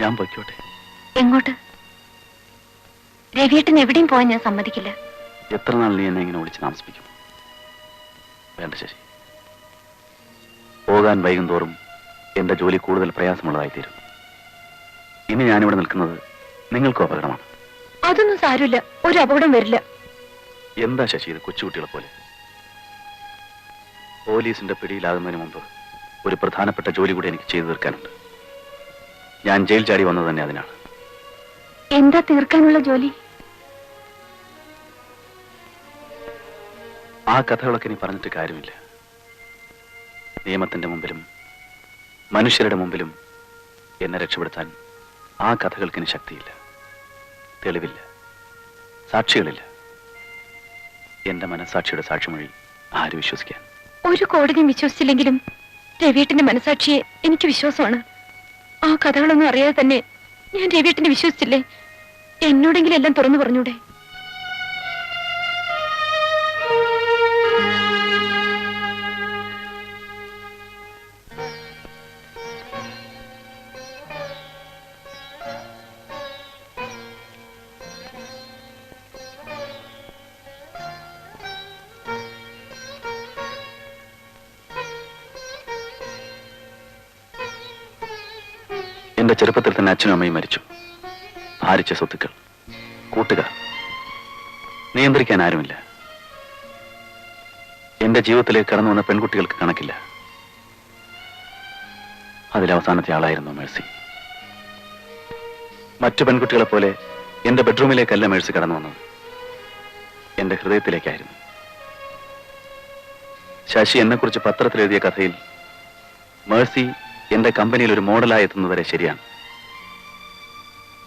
ഞാൻ പൊയ്ക്കോട്ടെ. എങ്ങോട്ട്? രവിയേട്ടൻ എവിടെയും പോയാൻ ഞാൻ സമ്മതിക്കില്ല. എത്ര നാൾ നീ എന്നെ ഇങ്ങനെ വിളിച്ച് താമസിപ്പിക്കും? വേണ്ട ശരി പോകാൻ വൈകും തോറും എന്റെ ജോലി കൂടുതൽ പ്രയാസമുള്ളതായി തീരും ഇനി ഞാനിവിടെ നിൽക്കുന്നത് നിങ്ങൾക്കും അപകടമാണ്. അതൊന്നും സാരമില്ല. ഒരു അപകടം വരില്ല. എന്താ ശശി ഇത് കൊച്ചുകുട്ടികളെ പോലെ? പോലീസിന്റെ പിടിയിലാകുന്നതിന് മുമ്പ് ഒരു പ്രധാനപ്പെട്ട ജോലി കൂടി എനിക്ക് ചെയ്തു തീർക്കാനുണ്ട്. ഞാൻ ജയിൽ ചാടി വന്നത് തന്നെ അതിനാണ്. എന്താ തീർക്കാനുള്ള ജോലി? ആ കഥകളൊക്കെ നീ പറഞ്ഞിട്ട് കാര്യമില്ല. നിയമത്തിന്റെ മുമ്പിലും മനുഷ്യരുടെ മുമ്പിലും എന്നെ രക്ഷപ്പെടുത്താൻ ആ കഥകൾക്ക് ഇനി ശക്തിയില്ല. തെളിവില്ല. സാക്ഷികളില്ല. എന്റെ മനസാക്ഷിയുടെ സാക്ഷിമൊഴി ആര് വിശ്വസിക്കാൻ? ഒരു കോടതിയും വിശ്വസിച്ചില്ലെങ്കിലും രവിയേട്ടിന്റെ മനസാക്ഷിയെ എനിക്ക് വിശ്വാസമാണ്. ആ കഥകളൊന്നും അറിയാതെ തന്നെ ഞാൻ രവിയേട്ടനെ വിശ്വസിച്ചില്ലേ? എന്നോടെങ്കിലും എല്ലാം തുറന്നു പറഞ്ഞൂടെ? അച്ഛനും അമ്മയും മരിച്ചു. ഭാരിച്ച സ്വത്തുക്കൾ കൂട്ടുകാർ. നിയന്ത്രിക്കാൻ ആരുമില്ല. എന്റെ ജീവിതത്തിലേക്ക് കടന്നു വന്ന പെൺകുട്ടികൾക്ക് കണക്കില്ല. അതിലവസാനത്തെ ആളായിരുന്നു മേഴ്സി. മറ്റു പെൺകുട്ടികളെ പോലെ എന്റെ ബെഡ്റൂമിലേക്കല്ല മേഴ്സി കടന്നു വന്നത്. എന്റെ ഹൃദയത്തിലേക്കായിരുന്നു. ശശി എന്നെക്കുറിച്ച് പത്രത്തിൽ എഴുതിയ കഥയിൽ മേഴ്സി എന്റെ കമ്പനിയിൽ ഒരു മോഡലായി എത്തുന്നതുവരെ ശരിയാണ്.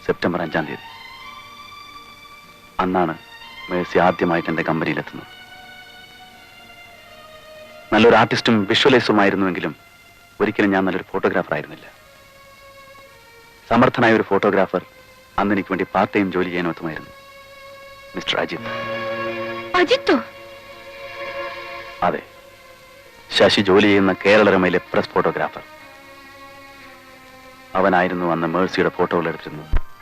സെപ്റ്റംബർ അഞ്ചാം തീയതി. അന്നാണ് മേഴ്സി ആദ്യമായിട്ട് എന്റെ കമ്പനിയിലെത്തുന്നത്. നല്ലൊരു ആർട്ടിസ്റ്റും വിഷ്വലൈസുമായിരുന്നുവെങ്കിലും ഒരിക്കലും ഞാൻ നല്ലൊരു ഫോട്ടോഗ്രാഫർ ആയിരുന്നില്ല. സമർത്ഥനായ ഒരു ഫോട്ടോഗ്രാഫർ അന്ന് എനിക്ക് വേണ്ടി പാർട്ട് ടൈം ജോലി ചെയ്യാൻ ഒത്തുമായിരുന്നു. മിസ്റ്റർ അജിത് അജിത്തോ? അതെ. ശശി ജോലി ചെയ്യുന്ന കേരളരമയിലെ പ്രസ് ഫോട്ടോഗ്രാഫർ. അവനായിരുന്നു അന്ന് മേഴ്സിയുടെ ഫോട്ടോകൾ എടുത്തിരുന്നത്.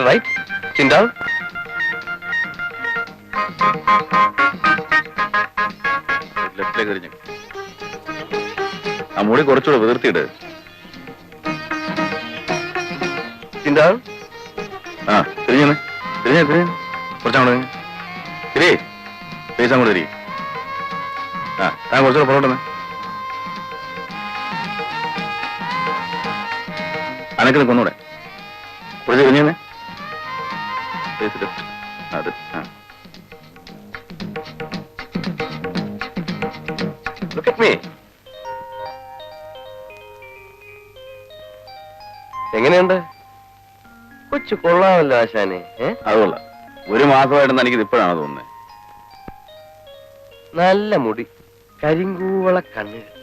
Sit right. Chin down. ലെഫ്റ്റിലേക്ക് തിരിഞ്ഞു. ആ മുടി കുറച്ചുകൂടെ വിതിർത്തിയിട് Chin down. ആ തിരിഞ്ഞു തിരിഞ്ഞു തിരിഞ്ഞു. കുറച്ചങ്ങോട്ട് തിരിഞ്ഞ്. തിരി. ഫേസ് അങ്ങോട്ട് തിരി. ആ താൻ കുറച്ചുകൂടെ പുറകോട്ട് അനക്ക് നിൽക്കൊന്നൂടെ കുറച്ച് തിരിഞ്ഞേ അത് me. എങ്ങനെയുണ്ട്? കൊച്ചു കൊള്ളാമല്ലോ ആശാനെ അതുകൊള്ള ഒരു മാസമായിട്ട് എനിക്ക് ഇപ്പോഴാണ് തോന്നുന്നത് നല്ല മുടി കരിങ്കൂവള കണ്ണുകൾ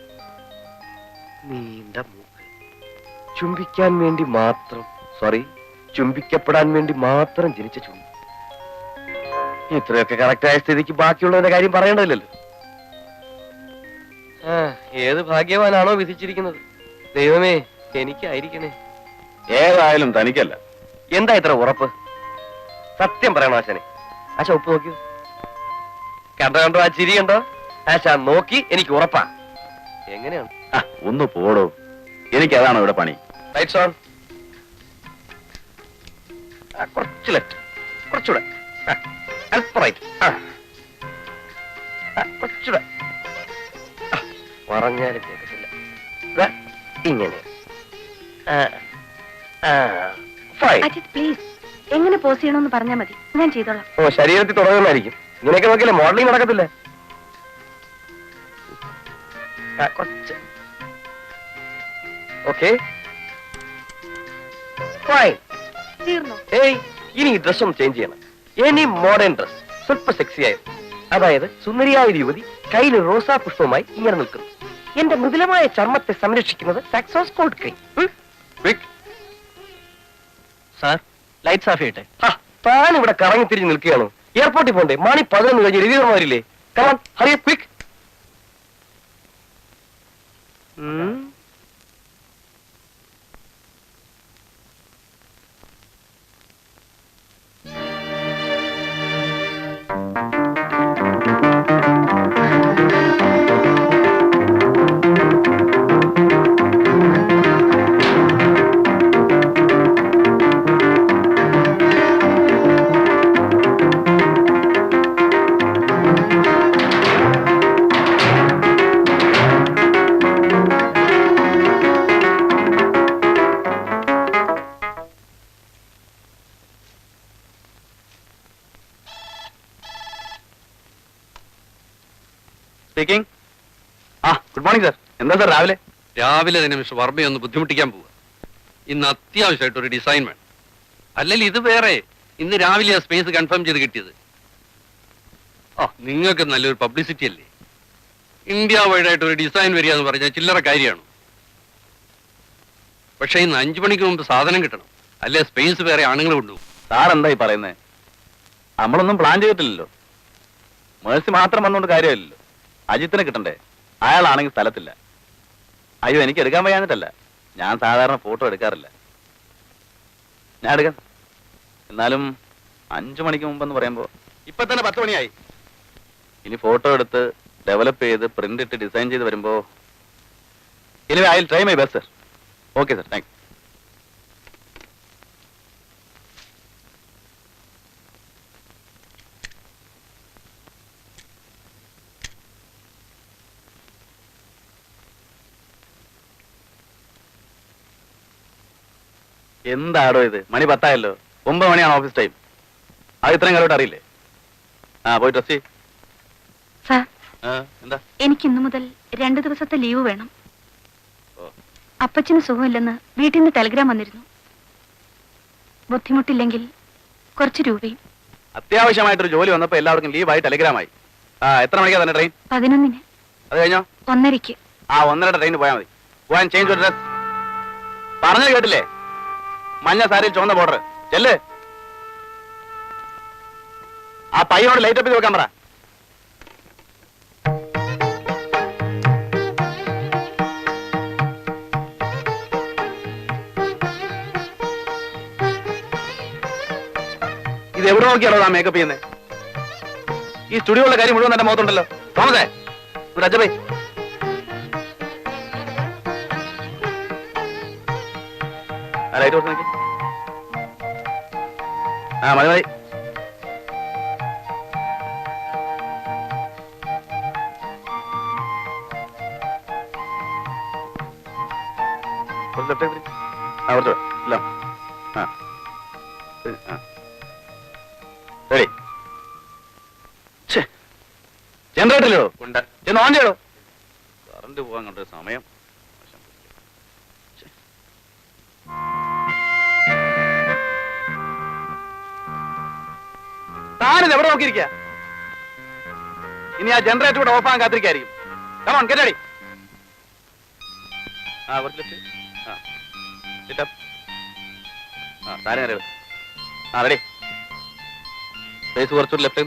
നീണ്ട മൂക്ക്. ചുംബിക്കാൻ വേണ്ടി മാത്രം സോറി ചുംബിക്കപ്പെടാൻ വേണ്ടി മാത്രം ജനിച്ച ചുണ്ട് ഇത്രയൊക്കെ കറക്റ്റായ സ്ഥിതിക്ക് ബാക്കിയുള്ളവന്റെ കാര്യം പറയേണ്ടതില്ലല്ലോ. ഏത് ഭാഗ്യവാനാണോ വിധിച്ചിരിക്കുന്നത്? ദൈവമേ എനിക്കായിരിക്കണേ. ഏതായാലും തനിക്കല്ല. എന്താ ഇത്ര ഉറപ്പ്? സത്യം പറയണോ ആശാനെ? ആശ ഉപ്പ് നോക്കിയോ? കണ്ടോ കണ്ടോ ആ ചിരി കണ്ടോ? ആശ നോക്കി എനിക്ക് ഉറപ്പാ. എങ്ങനെയാണ്? ഒന്ന് പോടോ. എനിക്കതാണോ ഇവിടെ പണി? ലൈറ്റ്സ് ഓൺ കുറച്ച് ലെഫ്റ്റ് കുറച്ചുകൂടെ. അല്പം റൈറ്റ് കുറച്ചുകൂടെ. പറഞ്ഞാലും കേൾക്കത്തില്ല ഇങ്ങനെ. അജിത് പ്ലീസ് എങ്ങനെ പോസ് ചെയ്യണമെന്ന് പറഞ്ഞാൽ മതി. ഞാൻ ചെയ്തോളാം. ഓ ശരീരത്തിൽ തുടങ്ങുന്നതായിരിക്കും. ഇങ്ങനെയൊക്കെ നോക്കിയില്ലേ മോഡലിംഗ് നടക്കത്തില്ല? കുറച്ച്. ഓക്കെ ഫൈൻ തീർന്നു. ഏയ് ഇനി ഈ ഡ്രസ് ഒന്ന് ചേഞ്ച് ചെയ്യണം. ഇനി മോഡേൺ ഡ്രസ് സ്വല്പ സെക്സി ആയത് അതായത് സുന്ദരിയായ ഒരു യുവതി കയ്യിൽ റോസാ പുഷ്പമായി ഇങ്ങനെ നിൽക്കുന്നു. എന്റെ മൃദുലമായ ചർമ്മത്തെ സംരക്ഷിക്കുന്നത് സാക്സോസ് cold cream sir lights off ചെയ്യട്ടെ. താൻ ഇവിടെ കറങ്ങി തിരിഞ്ഞ് നിൽക്കുകയാണ്. എയർപോർട്ടിൽ പോണ്ടേ? മണി പതിനൊന്ന് കഴിഞ്ഞ് രവിവർമാരില്ലേ come on hurry quick morning sir എന്താ സാർ രാവിലെ? രാവിലെ തന്നെ മിസ്റ്റർ വർമ്മയെ ഒന്ന് ബുദ്ധിമുട്ടിക്കാൻ പോവുക ഇന്ന് അത്യാവശ്യമായിട്ട് ഒരു ഡിസൈൻ വേണം. അല്ലെങ്കിൽ ഇത് വേറെ. ഇന്ന് രാവിലെ ആ സ്പേസ് കൺഫേം ചെയ്ത് കിട്ടിയത്. ആ നിങ്ങൾക്ക് നല്ലൊരു പബ്ലിസിറ്റി അല്ലേ? ഇന്ത്യ വൈഡായിട്ട് ഒരു ഡിസൈൻ വരിക എന്ന് പറഞ്ഞാൽ ചില്ലറ കാര്യമാണ്. പക്ഷേ ഇന്ന് അഞ്ചു മണിക്ക് മുമ്പ് സാധനം കിട്ടണം. അല്ലേ സ്പേസ് വേറെ ആണുങ്ങൾ കൊണ്ടുപോകും സാർ എന്താ ഈ പറയുന്നത് നമ്മളൊന്നും പ്ലാൻ ചെയ്തിട്ടില്ലല്ലോ. മേഴ്സി മാത്രം വന്നുകൊണ്ട് കാര്യമില്ലല്ലോ. അജിത്തിനെ കിട്ടണ്ടേ? അയാളാണെങ്കിൽ സ്ഥലത്തില്ല. അയ്യോ എനിക്ക് എടുക്കാൻ വയ്യാഞ്ഞിട്ടല്ല. ഞാൻ സാധാരണ ഫോട്ടോ എടുക്കാറില്ല. ഞാൻ എടുക്കാം. എന്നാലും അഞ്ചു മണിക്ക് മുമ്പെന്ന് പറയുമ്പോ ഇപ്പൊ തന്നെ പത്ത് മണിയായി. ഇനി ഫോട്ടോ എടുത്ത് ഡെവലപ്പ് ചെയ്ത് പ്രിന്റ് ഇട്ട് ഡിസൈൻ ചെയ്ത് വരുമ്പോ ഇനി I try my best sir okay sir thank എന്താടോ ഇത്? മണി പത്തായല്ലോ. ഒമ്പത് മണിയാണ് ഓഫീസ് ടൈം അത് ഇത്രയും കാലോട്ട് അറിയില്ലേ? ആ പോയി ട്രസ്റ്റ് സാർ എന്താ? എനിക്ക് ഇന്നു മുതൽ രണ്ടു ദിവസത്തെ ലീവ് വേണം. ഓ. അപ്പച്ചന് സുഖമില്ലെന്ന് വീട്ടിൽ നിന്ന് ടെലിഗ്രാം വന്നിരുന്നു. ബുദ്ധിമുട്ടില്ലെങ്കിൽ കുറച്ച് രൂപയും. അത്യാവശ്യമായിട്ടൊരു ജോലി വന്നപ്പോ എല്ലാവർക്കും ലീവായി ടെലിഗ്രാമായി ആ എത്ര മണിക്കാ തന്നെ ട്രെയിൻ പതിനൊന്നിന്. അത് കഴിഞ്ഞോ? ഒന്നരയ്ക്ക്. ആ ഒന്നരയുടെ ട്രെയിൻ പോയാൽ മതി. പോകാൻ ചേഞ്ച് പറഞ്ഞത് കേട്ടില്ലേ? മഞ്ഞ സാരിയിൽ ചുവന്ന ബോർഡർ ചെല്ല്. ആ പയ്യനോട് ലൈറ്റ് അപ്പ് ചെയ്ത് വെക്കാൻ പറ. ഇത് എവിടെ നോക്കിയാണോ ആ മേക്കപ്പ് ചെയ്യുന്നത് ഈ സ്റ്റുഡിയോയിലെ കാര്യം മുഴുവൻ തന്റെ മുഖത്തുണ്ടല്ലോ. തോമസേ ഇവിടെ അജബൈ കുറച്ച് നോക്കി ആ മതി മതി. കൂടെ. ഇല്ല ആ ആ. റെഡി. ജനറേറ്ററിലോ? ഉണ്ട്. ചെന്ന് ഓൺ ചെയ്യടോ. കറണ്ട് പോകാൻ കണ്ടൊരു സമയം. താനിത് എവിടെ നോക്കിയിരിക്ക? ഇനി ആ ജനറേറ്റർ കൂടെ ഓഫാൻ കാത്തിരിക്കായിരിക്കും. കമോൺ കെട്ടടി ആ ആ ആ ആ റെഡി ലെഫ്റ്റ്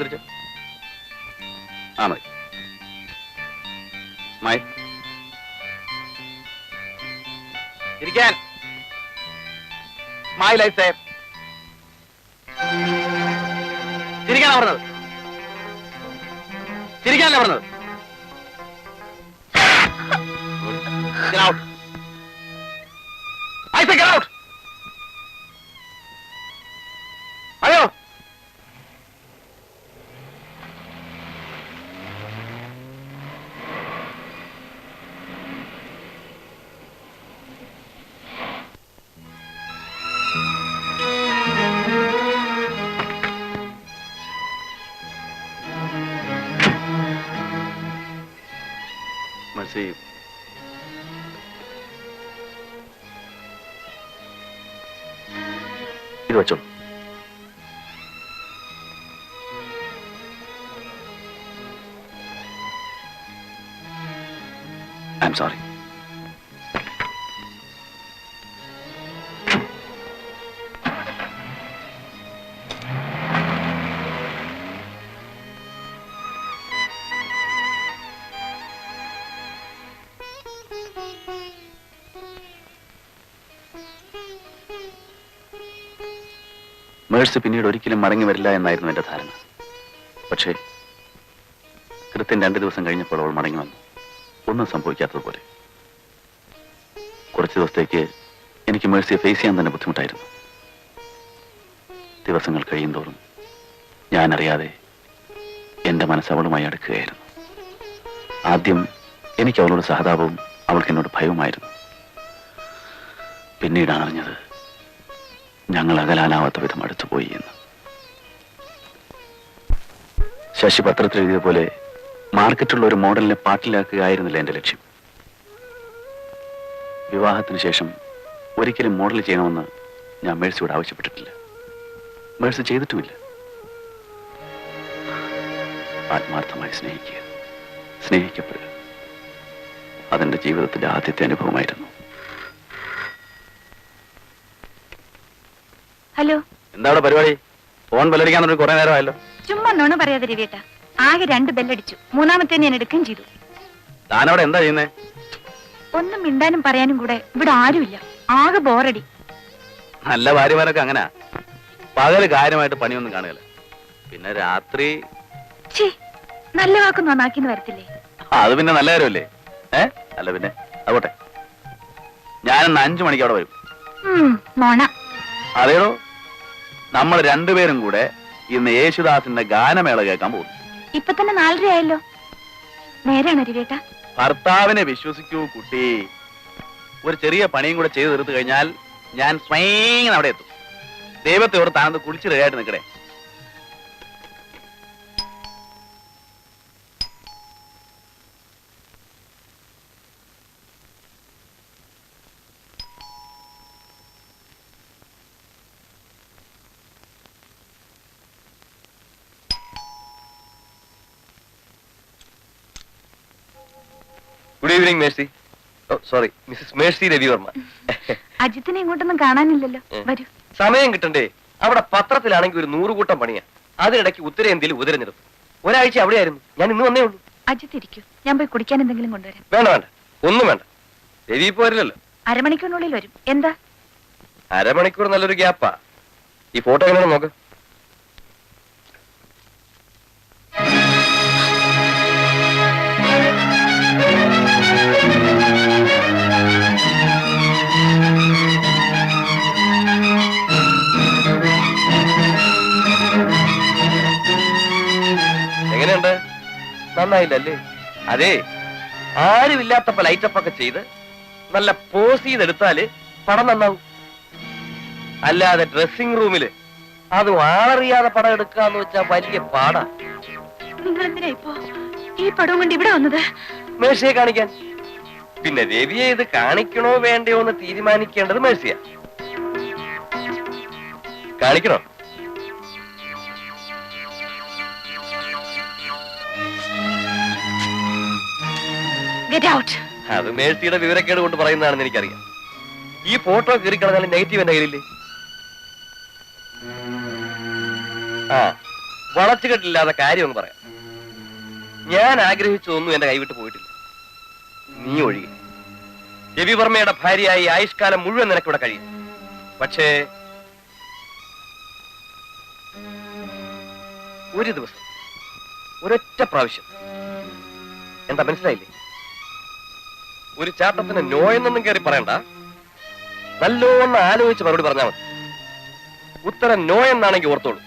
മായി ലൈഫ് സേഫ് പറഞ്ഞത്. തിരിക്കാനല്ലേ പറഞ്ഞത്? ഐ എം സോറി മേഴ്സി പിന്നീട് ഒരിക്കലും മടങ്ങി വരില്ല എന്നായിരുന്നു എന്റെ ധാരണ. പക്ഷേ കൃത്യം രണ്ട് ദിവസം കഴിഞ്ഞപ്പോൾ അവൾ മടങ്ങി വന്നു. ഒന്നും സംഭവിക്കാത്തതുപോലെ കുറച്ച് ദിവസത്തേക്ക് എനിക്ക് മേഴ്സിയെ ഫേസ് ചെയ്യാൻ തന്നെ ബുദ്ധിമുട്ടായിരുന്നു. ദിവസങ്ങൾ കഴിയുന്തോറും ഞാനറിയാതെ എന്റെ മനസ്സ് അവളുമായി അടുക്കുകയായിരുന്നു. ആദ്യം എനിക്ക് അവളോട് സഹതാപവും അവൾക്ക് എന്നോട് ഭയവുമായിരുന്നു. പിന്നീടാണ് അറിഞ്ഞത് ഞങ്ങൾ അകലാനാവാത്ത വിധം അടുത്തുപോയി എന്ന്. ശശി പത്രത്തിൽ എഴുതിയ പോലെ മാർക്കറ്റുള്ള ഒരു മോഡലിനെ പാട്ടിലാക്കുകയായിരുന്നില്ല എന്റെ ലക്ഷ്യം. വിവാഹത്തിന് ശേഷം ഒരിക്കലും മോഡൽ ചെയ്യണമെന്ന് ഞാൻ മേഴ്സിയോട് ആവശ്യപ്പെട്ടിട്ടില്ല. മേഴ്സി ചെയ്തിട്ടുമില്ല. ആത്മാർത്ഥമായി സ്നേഹിക്കുക. സ്നേഹിക്കപ്പെടുക അതെന്റെ ജീവിതത്തിന്റെ ആദ്യത്തെ അനുഭവമായിരുന്നു. ഹലോ. എന്താ പരിപാടി? ഫോൺ ബലടിക്കാൻ തുടങ്ങി കുറെ നേരമായല്ലോ. ചുമ്മാ നോണ പറയാതെ രവിയേട്ട. ആകെ രണ്ട് ബെല്ലടിച്ചു. മൂന്നാമത്തെ ഞാൻ എടുക്കുകയും ചെയ്തു. താനവിടെ എന്താ ചെയ്യുന്നേ? ഒന്നും മിണ്ടാനും പറയാനും കൂടെ ഇവിടെ ആരുമില്ല. ആകെ ബോറടി. നല്ല ഭാര്യമാരൊക്കെ അങ്ങനെ. പകൽ കാര്യമായിട്ട് പണിയൊന്നും കാണുകയില്ല. പിന്നെ രാത്രി ഛേ നല്ല വാക്ക് നന്നാക്കിന്ന് വരത്തില്ലേ? അത് പിന്നെ നല്ല കാര്യമല്ലേ? ഏ? അല്ല പിന്നെ അതോട്ടെ ഞാനിന്ന് അഞ്ചു മണിക്ക് അവിടെ വരും. ഉം, അതേടോ നമ്മൾ രണ്ടുപേരും കൂടെ ഇന്ന് യേശുദാസിന്റെ ഗാനമേള കേൾക്കാൻ പോകുന്നു. ഇപ്പൊ തന്നെ നാലര ആയല്ലോ. നേരാണ് രവിയേട്ട ഭർത്താവിനെ വിശ്വസിക്കൂ കുട്ടി. ഒരു ചെറിയ പണിയും കൂടെ ചെയ്തു തീർത്തു കഴിഞ്ഞാൽ ഞാൻ സ്വയം അവിടെ എത്തും. ദൈവത്തെ ഓർത്ത് ആനന്ദ് കുളിച്ച് റെഡിയായിട്ട് നിൽക്കണേ. Evening Mercy. Sorry Mrs Mercy Ravivarma. അജിത്തിനെ ഇങ്ങോട്ടൊന്നും കാണാനില്ലല്ലോ. വരൂ. സമയം കിട്ടണ്ടേ? അവിടെ പത്രത്തിലാണെങ്കിൽ ഒരു നൂറുകൂട്ടം പണിയാ. അതിനിടയ്ക്ക് ഉത്തരേന്ത്യയിൽ ഉദരഞ്ഞെടുത്തു ഒരാഴ്ച അവിടെയായിരുന്നു. ഞാൻ ഇന്ന് വന്നേ ഉള്ളൂ. അജിത്ത് ഇരിക്കൂ. ഞാൻ പോയി കുടിക്കാൻ എന്തെങ്കിലും കൊണ്ടുവരാം. വേണ്ട വേണ്ട. ഒന്നും വേണ്ട. രവി ഇപ്പൊ വരില്ലല്ലോ. അരമണിക്കൂറിനുള്ളിൽ വരും. എന്താ? അരമണിക്കൂർ നല്ലൊരു ഗ്യാപ്പാ. ഈ ഫോട്ടോ എങ്ങനെയാണ് നോക്ക്. നന്നായില്ലല്ലേ അതെ ആരുമില്ലാത്തപ്പോ ലൈറ്റപ്പ് ഒക്കെ ചെയ്ത് നല്ല പോസ് ചെയ്തെടുത്താൽ പടം നന്നാവും. അല്ലാതെ ഡ്രസ്സിംഗ് റൂമിൽ അത് വാളറിയാതെ പടം എടുക്കാന്ന് വെച്ചാ വലിയ പാടാ. നിങ്ങൾ എന്തിനാ ഇപ്പോ ഈ പടവും കൊണ്ട് ഇവിടെ വന്നത്? മേഴ്സിയെ കാണിക്കാൻ. പിന്നെ രവിയെ ഇത് കാണിക്കണോ വേണ്ടയോ എന്ന് തീരുമാനിക്കേണ്ടത് മേഴ്സിയ. കാണിക്കണോ? ഗെറ്റ് ഔട്ട് അത് മേഴ്സിയുടെ വിവരക്കേട് കൊണ്ട് പറയുന്നതാണെന്ന് എനിക്കറിയാം. ഈ ഫോട്ടോ കീറിക്കളഞ്ഞാൽ നെഗറ്റീവ് എന്റെ കയ്യിലില്ലേ? ആ വളച്ചുകെട്ടില്ലാതെ കാര്യം ഒന്ന് പറയാം. ഞാൻ ആഗ്രഹിച്ചതൊന്നും എന്റെ കൈവിട്ട് പോയിട്ടില്ല. നീ ഒഴികെ. രവിവർമ്മയുടെ ഭാര്യയായി ആയുഷ്കാലം മുഴുവൻ നിനക്കിവിടെ കഴിയും. പക്ഷേ ഒരു ദിവസം ഒരൊറ്റ പ്രാവശ്യം. എന്താ മനസ്സിലായില്ലേ? ഒരു ചാട്ടത്തിന് നോയെന്നൊന്നും കയറി പറയണ്ട. നല്ലോണം ആലോചിച്ച് മറുപടി പറഞ്ഞാൽ മതി. ഉത്തരം നോ എന്നാണെങ്കിൽ ഓർത്തോളൂ.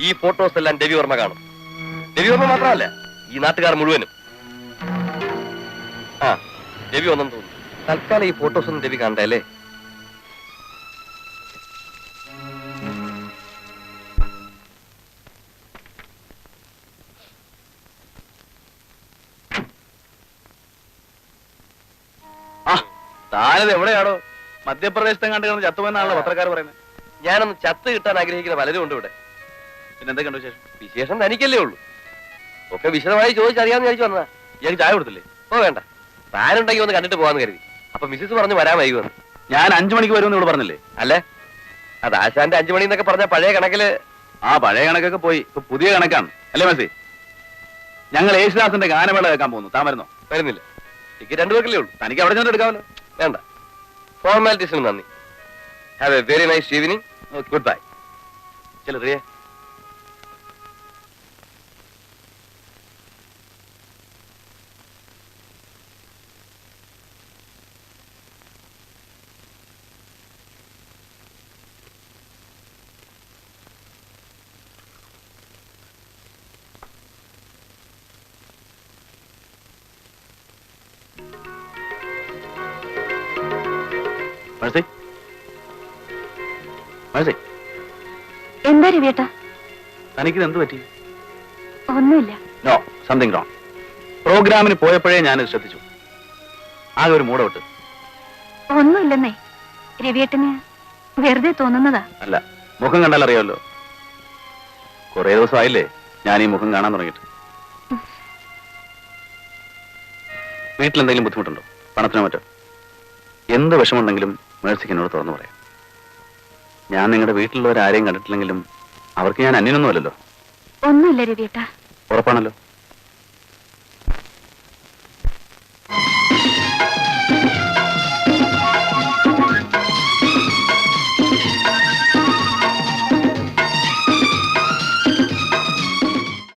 ഈ ഫോട്ടോസ് എല്ലാം രവിവർമ്മ കാണും. രവിവർമ്മ മാത്രമല്ല ഈ നാട്ടുകാർ മുഴുവനും. ആ രവി ഒന്നും തോന്നുന്നു. തൽക്കാലം ഈ ഫോട്ടോസ് ഒന്നും രവി കാണണ്ടേ താനത് എവിടെയാണോ മധ്യപ്രദേശത്തെ കണ്ടു കിടന്ന് ചത്തുവെന്നാണല്ലോ പത്രക്കാർ പറയുന്നത്. ഞാനൊന്ന് ചത്ത് കിട്ടാൻ ആഗ്രഹിക്കുന്ന പലരും ഉണ്ട് ഇവിടെ. പിന്നെ എന്തൊക്കെയുണ്ട് വിശേഷം? വിശേഷം തനിക്കല്ലേ ഉള്ളൂ. ഒക്കെ വിശദമായി ചോദിച്ചറിയാന്ന് വിചാരിച്ചു വന്നതാ. ഞാൻ ചായ കൊടുത്തില്ലേ? ഓ വേണ്ട. താനുണ്ടെങ്കിൽ ഒന്ന് കണ്ടിട്ട് പോവാന്ന് കരുതി. അപ്പൊ മിസ്സസ് പറഞ്ഞു വരാൻ വൈകുമെന്ന് ഞാൻ അഞ്ചു മണിക്ക് വരുമെന്ന് ഇവിടെ പറഞ്ഞില്ലേ? അല്ലേ? അത് ആശാന്റെ അഞ്ചു മണി എന്നൊക്കെ പറഞ്ഞ പഴയ കണക്കിൽ ആ പഴയ കണക്കൊക്കെ പോയി. ഇപ്പൊ പുതിയ കണക്കാണ്. അല്ലേ മെസ്സി? ഞങ്ങൾ യേശുദാസിന്റെ ഗാനമേള കേൾക്കാൻ പോകുന്നു. താൻ വരുന്നോ? വരുന്നില്ല. ടിക്കറ്റ് രണ്ടു പേർക്കല്ലേ ഉള്ളൂ. തനിക്ക് അവിടെ ചെന്നിട്ട് എടുക്കാമല്ലോ. വേണ്ട. ഫോർമാലിറ്റീസിന് നന്ദി. Have a very nice evening good bye ചെല്ലു എന്താ രവിയേട്ട? തനിക്കിത് എന്ത് പറ്റി? ഒന്നുമില്ല. നോ സംതിങ് റോങ് പ്രോഗ്രാമിന് പോയപ്പോഴേ ഞാൻ ശ്രദ്ധിച്ചു. ആകെ ഒരു മൂടോട്ട് ഒന്നുമില്ലെന്നേ. രവിയേട്ടന് വെറുതെ തോന്നുന്നതാ. അല്ല മുഖം കണ്ടാൽ അറിയാമല്ലോ. കുറെ ദിവസമായില്ലേ ഞാൻ ഈ മുഖം കാണാൻ തുടങ്ങിയിട്ട്. വീട്ടിൽ എന്തെങ്കിലും ബുദ്ധിമുട്ടുണ്ടോ? പണത്തിനോ മറ്റോ? എന്ത് വിഷമമുണ്ടെങ്കിലും മേഴ്സിക്ക് എന്നോട് തുറന്നു പറയാം. ഞാൻ നിങ്ങളുടെ വീട്ടിലുള്ളവരാരെയും കണ്ടിട്ടില്ലെങ്കിലും അവർക്ക് ഞാൻ അന്യനൊന്നുമല്ലല്ലോ. ഒന്നുമില്ല രവിയേട്ടാ. ഉറപ്പാണല്ലോ.